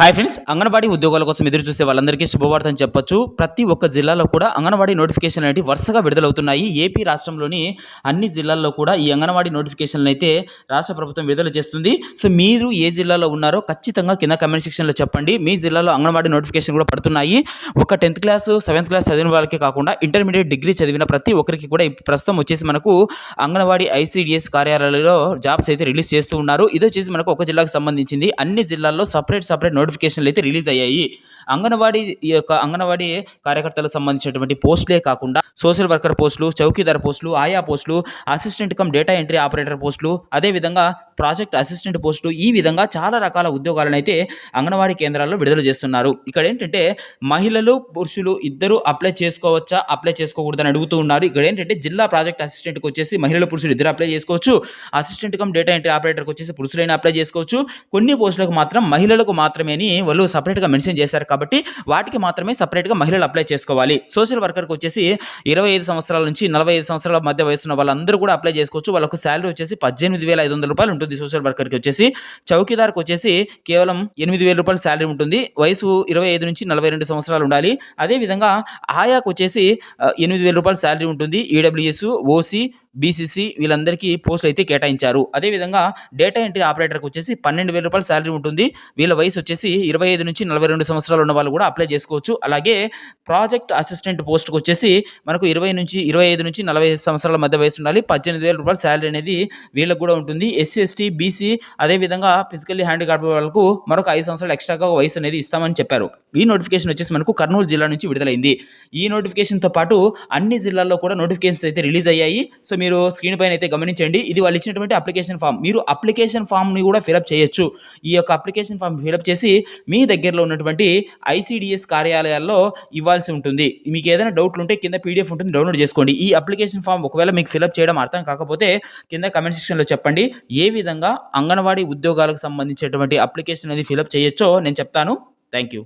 Hi friends anganwadi ఉద్యోగాల కోసం ఎదురు చూసే వాళ్ళందరికీ శుభవార్త అని చెప్పొచ్చు. ప్రతి ఒక్క జిల్లాలో కూడా అంగన్వాడీ నోటిఫికేషన్ అనేవి వరుసగా విడుదలవుతున్నాయి. ఏపీ రాష్ట్రంలోని అన్ని జిల్లాల్లో కూడా ఈ అంగన్వాడీ నోటిఫికేషన్లు అయితే రాష్ట్ర ప్రభుత్వం విడుదల చేస్తుంది. సో మీరు ఏ జిల్లాలో ఉన్నారో ఖచ్చితంగా కింద కమెంట్ సెక్షన్లో చెప్పండి. మీ జిల్లాలో అంగన్వాడీ నోటిఫికేషన్ కూడా పడుతున్నాయి. ఒక టెన్త్ క్లాస్ సెవెంత్ క్లాస్ చదివిన వాళ్ళకి కాకుండా ఇంటర్మీడియట్ డిగ్రీ చదివిన ప్రతి ఒక్కరికి కూడా ప్రస్తుతం వచ్చేసి మనకు అంగన్వాడీ ఐసీడిఎస్ కార్యాలయాలలో జాబ్స్ అయితే రిలీజ్ చేస్తూ ఉన్నారు. ఇది వచ్చేసి మనకు ఒక జిల్లాకు సంబంధించింది. అన్ని జిల్లాల్లో సపరేట్ సపరేట్ నోటిఫికేషన్లు అయితే రిలీజ్ అయ్యాయి. అంగన్వాడీ ఈ యొక్క అంగన్వాడీ కార్యకర్తలకు సంబంధించినటువంటి పోస్టులే కాకుండా సోషల్ వర్కర్ పోస్టులు చౌకీదార్ పోస్టులు ఆయా పోస్టులు assistant cum data entry operator పోస్టులు అదేవిధంగా ప్రాజెక్ట్ అసిస్టెంట్ పోస్టు ఈ విధంగా చాలా రకాల ఉద్యోగాలను అయితే అంగన్వాడీ కేంద్రాల్లో విడుదల చేస్తున్నారు. ఇక్కడ ఏంటంటే మహిళలు పురుషులు ఇద్దరు అప్లై చేసుకోవచ్చా? అప్లై చేసుకోకూడదని అడుగుతూ ఉన్నారు. ఇక్కడ ఏంటంటే జిల్లా ప్రాజెక్ట్ అసిస్టెంట్కి వచ్చేసి మహిళలు పురుషులు ఇద్దరు అప్లై చేసుకోవచ్చు. అసిస్టెంట్ కమ్ డేటా ఎంట్రీ ఆపరేటర్కి వచ్చేసి పురుషులైనా అప్లై చేసుకోవచ్చు. కొన్ని పోస్టులకు మాత్రం మహిళలకు మాత్రమే అని వాళ్ళు సపరేట్గా మెన్షన్ చేశారు కాబట్టి వాటికి మాత్రమే సపరేట్గా మహిళలు అప్లై చేసుకోవాలి. సోషల్ వర్కర్కి వచ్చేసి ఇరవై ఐదు సంవత్సరాల నుంచి నలభై ఐదు సంవత్సరాల మధ్య వయసున్న వాళ్ళందరూ కూడా అప్లై చేసుకోవచ్చు. వాళ్ళకు శాలరీ వచ్చేసి పద్దెనిమిది వేల ఐదు వందల రూపాయలు ఉంటుంది. సోషల్ వర్కర్కి వచ్చేసి చౌకీదార్కి వచ్చేసి కేవలం ఎనిమిది వేల రూపాయల శాలరీ ఉంటుంది. వయసు ఇరవై ఐదు నుంచి నలభై రెండు సంవత్సరాలు ఉండాలి. అదేవిధంగా ఆయాకు వచ్చేసి ఎనిమిది వేల రూపాయల శాలరీ ఉంటుంది. ఈడబ్ల్యూఎస్ ఓసీ బీసీసీ వీళ్ళందరికీ పోస్టులు అయితే కేటాయించారు. అదేవిధంగా డేటా ఎంట్రీ ఆపరేటర్కి వచ్చేసి పన్నెండు వేల రూపాయల శాలరీ ఉంటుంది. వీళ్ళ వయసు వచ్చేసి ఇరవై ఐదు నుంచి నలభై రెండు సంవత్సరాలు ఉన్న వాళ్ళు కూడా అప్లై చేసుకోవచ్చు. అలాగే ప్రాజెక్ట్ అసిస్టెంట్ పోస్ట్కి వచ్చేసి మనకు ఇరవై నుంచి ఇరవై ఐదు నుంచి నలభై ఐదు సంవత్సరాల మధ్య వయసు ఉండాలి. పద్దెనిమిది వేల రూపాయల శాలరీ అనేది వీళ్ళకి కూడా ఉంటుంది. ఎస్సీ ఎస్టీ బీసీ అదేవిధంగా ఫిజికల్లీ హ్యాండిక్యాప్ వాళ్ళకు మరొక ఐదు సంవత్సరాలు ఎక్స్ట్రాగా వయసు అనేది ఇస్తామని చెప్పారు. ఈ నోటిఫికేషన్ వచ్చేసి మనకు కర్నూలు జిల్లా నుంచి విడుదలైంది. ఈ నోటిఫికేషన్తో పాటు అన్ని జిల్లాల్లో కూడా నోటిఫికేషన్స్ అయితే రిలీజ్ అయ్యాయి. సో మీరు స్క్రీన్ పైన అయితే గమనించండి. ఇది వాళ్ళు ఇచ్చినటువంటి అప్లికేషన్ ఫామ్ మీరు అప్లికేషన్ ఫామ్ని కూడా ఫిలప్ చేయొచ్చు. ఈ యొక్క అప్లికేషన్ ఫామ్ ఫిలప్ చేసి మీ దగ్గరలో ఉన్నటువంటి ఐసీడిఎస్ కార్యాలయాల్లో ఇవ్వాల్సి ఉంటుంది. మీకు ఏదైనా డౌట్లు ఉంటే కింద పీడిఎఫ్ ఉంటుంది డౌన్లోడ్ చేసుకోండి. ఈ అప్లికేషన్ ఫామ్ ఒకవేళ మీకు ఫిలప్ చేయడం అర్థం కాకపోతే కింద కమెంట్ సెక్షన్లో చెప్పండి. ఏ విధంగా అంగన్వాడీ ఉద్యోగాలకు సంబంధించినటువంటి అప్లికేషన్ అనేది ఫిలప్ చేయొచ్చో నేను చెప్తాను. Thank you